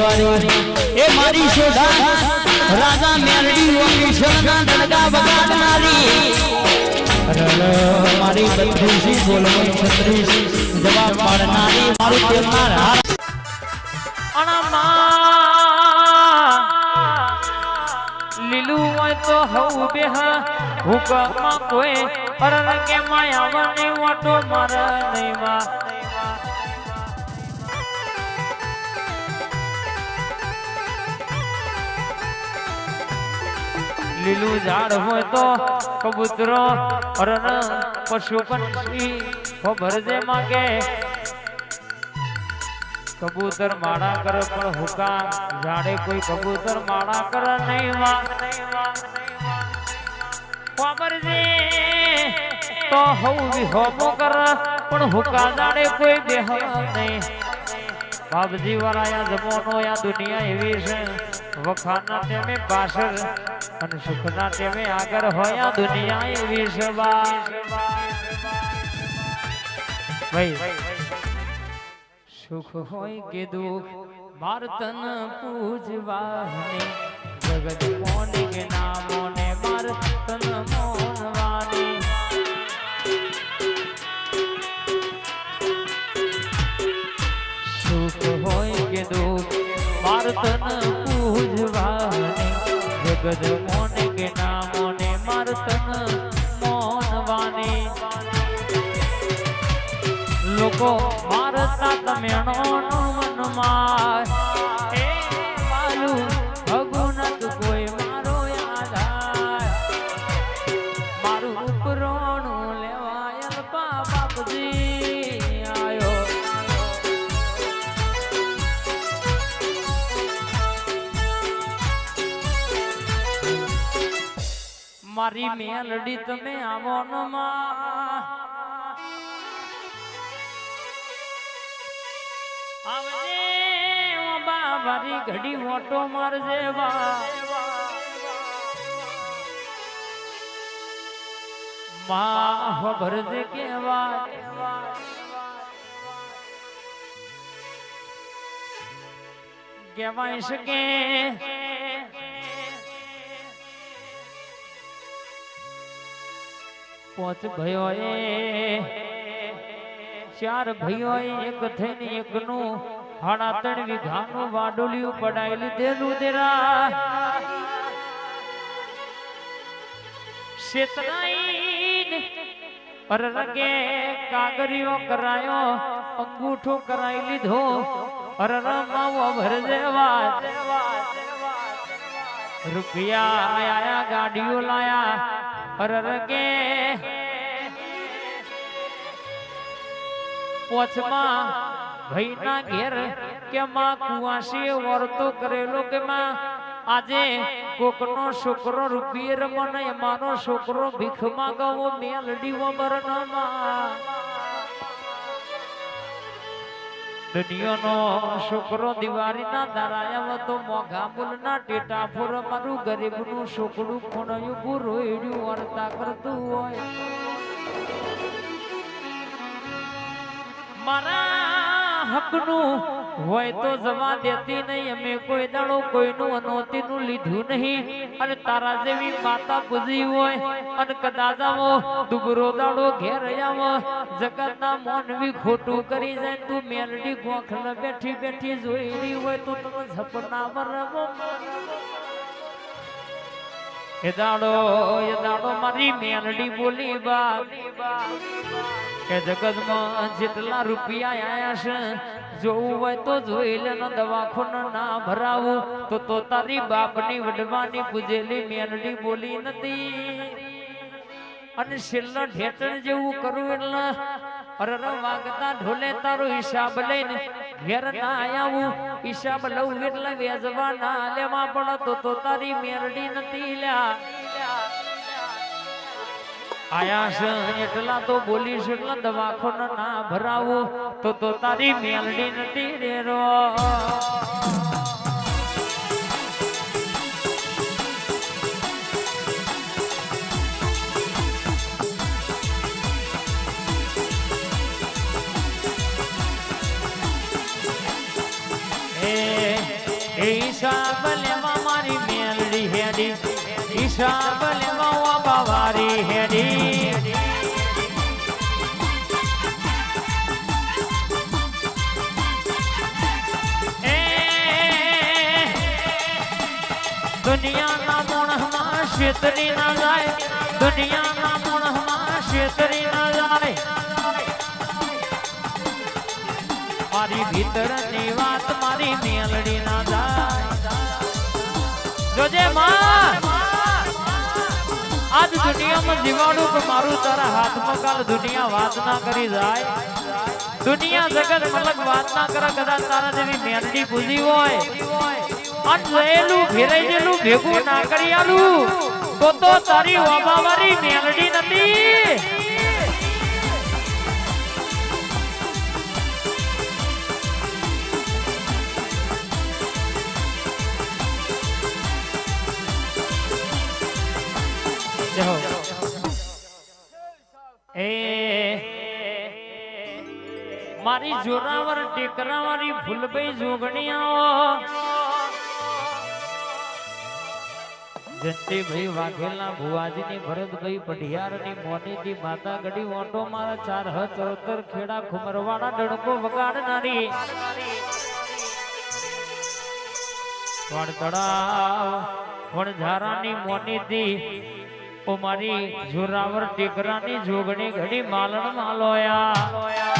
એ મારી શોધા રાજા મેરડી ઓફિસરના દરગા વગાડનારી. અરર, મારી બત્રીસી બોલવન છત્રીસી જવાબ પાડનારી. મારું પ્રેમનાર હાર લીલું હોય તો હવું બેહા હુકમમાં કોઈ અરર કે માયા વાટો મારા નહીમાં લીલું ઝાડ હોય તો કબૂતરો હરણ પશુ પક્ષી ભરજે માગે. કબૂતર માળા કરે પણ હુકા જાણે કોઈ કબૂતર માળા કરે નહીં ખબર તો હવું વિહોમો કર, પણ હુકા જાણે કોઈ દેહ નહીં. બાપજી વાળા યા જમોનો યા દુનિયા એવી છે. વખાના તેમે પાછળ અને સુખના ટેમે આગળ હોય દુનિયા એવી બા ભાઈ, સુખ હોય કે દુઃખ, મારતન પૂજવા જગત મોને કે નામોને મારતન મોનવાની સુખ હોય કે દુઃખ માર તન પૂજવાને જગત મોન કે ના મોને મારતન મોનવાની લોકો મારતા તમેણો મનમાં મારી મેલડી તમે આવો આવજે બાબારી ઘડી મોટો મારજે વા માં ભરજે કેવા કહેવાય શકે પોચ ભયો એ ચાર ભયો એક થઈને એકનું હાડા ત્રણ વીઘાનું વાડુલિયું પડાઈ લીધેલું તેરા શેતરાઈને અરરગે કાગરીઓ કરાયો, અંગૂઠો કરાઈ લીધો. અરર માવો ભરજે વાત રૂપિયા આયા, ગાડીઓ લાયા. અરરગે પોચમાં ભઈના ઘેર કે માં કુવાસી વર્તો કરેલો કે માં આજે કોકનો છોકરો રૂપિયે રમણ મારો છોકરો ભીખ માંગવો મેલડી વમરનામાં દુનિયાનો છોકરો દિવાળીના દારાયા તો મોઘા મૂલના ટેટા ફોર મારું ગરીબનું છોકરું ખૂણયું પૂરું વર્તા કરતું હોય. મારા હકનું હોય તો જવા દેતી નહીં. અમે કોઈ દાડો કોઈનું અનોતીનું લીધું નહીં. અને તારા જેવી માતા પૂજી હોય અને કદાચ આવો દુબરો દાડો ઘેર આવો, જગતના મોનવી ખોટું કરી જાય તું મેલડી ગોખલ બેઠી બેઠી જોઈ રહી હોય તો તમે ઝપના બરાબર એ દાડો દાડો મારી મેલડી બોલી બા કે જગતમાં જેટલા રૂપિયા આયા છે, જોવું હોય તો જોઈ લે, ને દવાખાનો ના ભરાવું. તો તો તારી બાપની વડવાની પૂજેલી મેલડી બોલી નથી. અને છેલ્લા ઢેટણ જેવું કરું એટલે અરે વાગતા ઢોલે તારો હિસાબ લઈને ઘેર ના આવું હિસાબ લઉં એટલે વેજવા લેવા પડે તો તારી મેરડી નથી લ્યા. આયા એટલા તો બોલીશ એટલા દવાખાનો ના ભરાવું, તો તો તારી મેલડી નથી રો એ હિસાબ લેવા મારી મેલડી હેડી. હિસાબ લેવા વાબા વારી હેડી. દુનિયાના મોણમાં શેતરી ના જાય. દુનિયાના મોણમાં શેતરી ના જાય. મારી ભીતરની વાત મારી મેલડી ના જાય. આજ દુનિયામાં જીવાડું પણ મારું તારા હાથમાં કાલ દુનિયા વાત ના કરી જાય. દુનિયા જગત મલક વાત ના કરે, કદાચ તારા જેવી મેલડી પૂજી હોય. અન લયેલું ભેગું ના કરી આલું, તો તો તારી ઓબાવારી મેલડી નથી. મારી જોરાવર ટેકરા વાળી ફૂલભાઈ જોગણીયાઓ. જયંતિભાઈ વાઘેલા ભુવાજીની ભરતભાઈ પઢિયારની મોનીજી માતા ગઢી ઓટો મારા ચાર હ ચરોતર ખેડા ખુમરવાડા ડણકો વગાડનારી. પણ તળાવ પણ ઝારાની મોનીજી ઓ મારી જોરાવર ટેકરાની જોગણી ઘડી માલણ માલોયા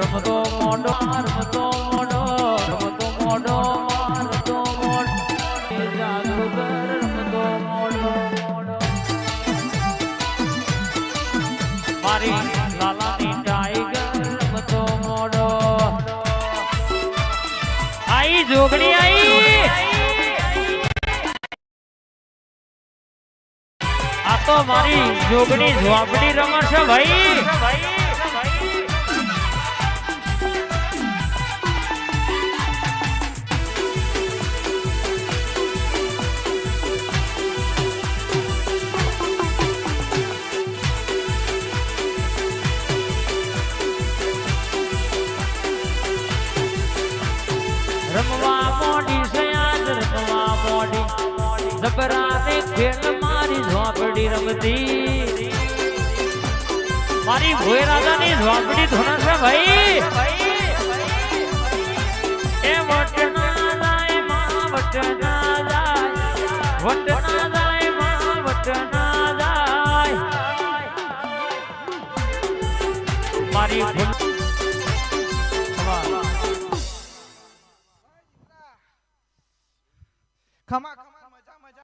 રમતો મોડો. આ તો મારી જોગણી ઝોપડી રમશે ભાઈ. જબરાને ખેલ મારી ઝોપડી રમતી. મારી ભોય રાજાની ઝોપડી ધોરણ છે ભાઈ. એ વટના જાય માં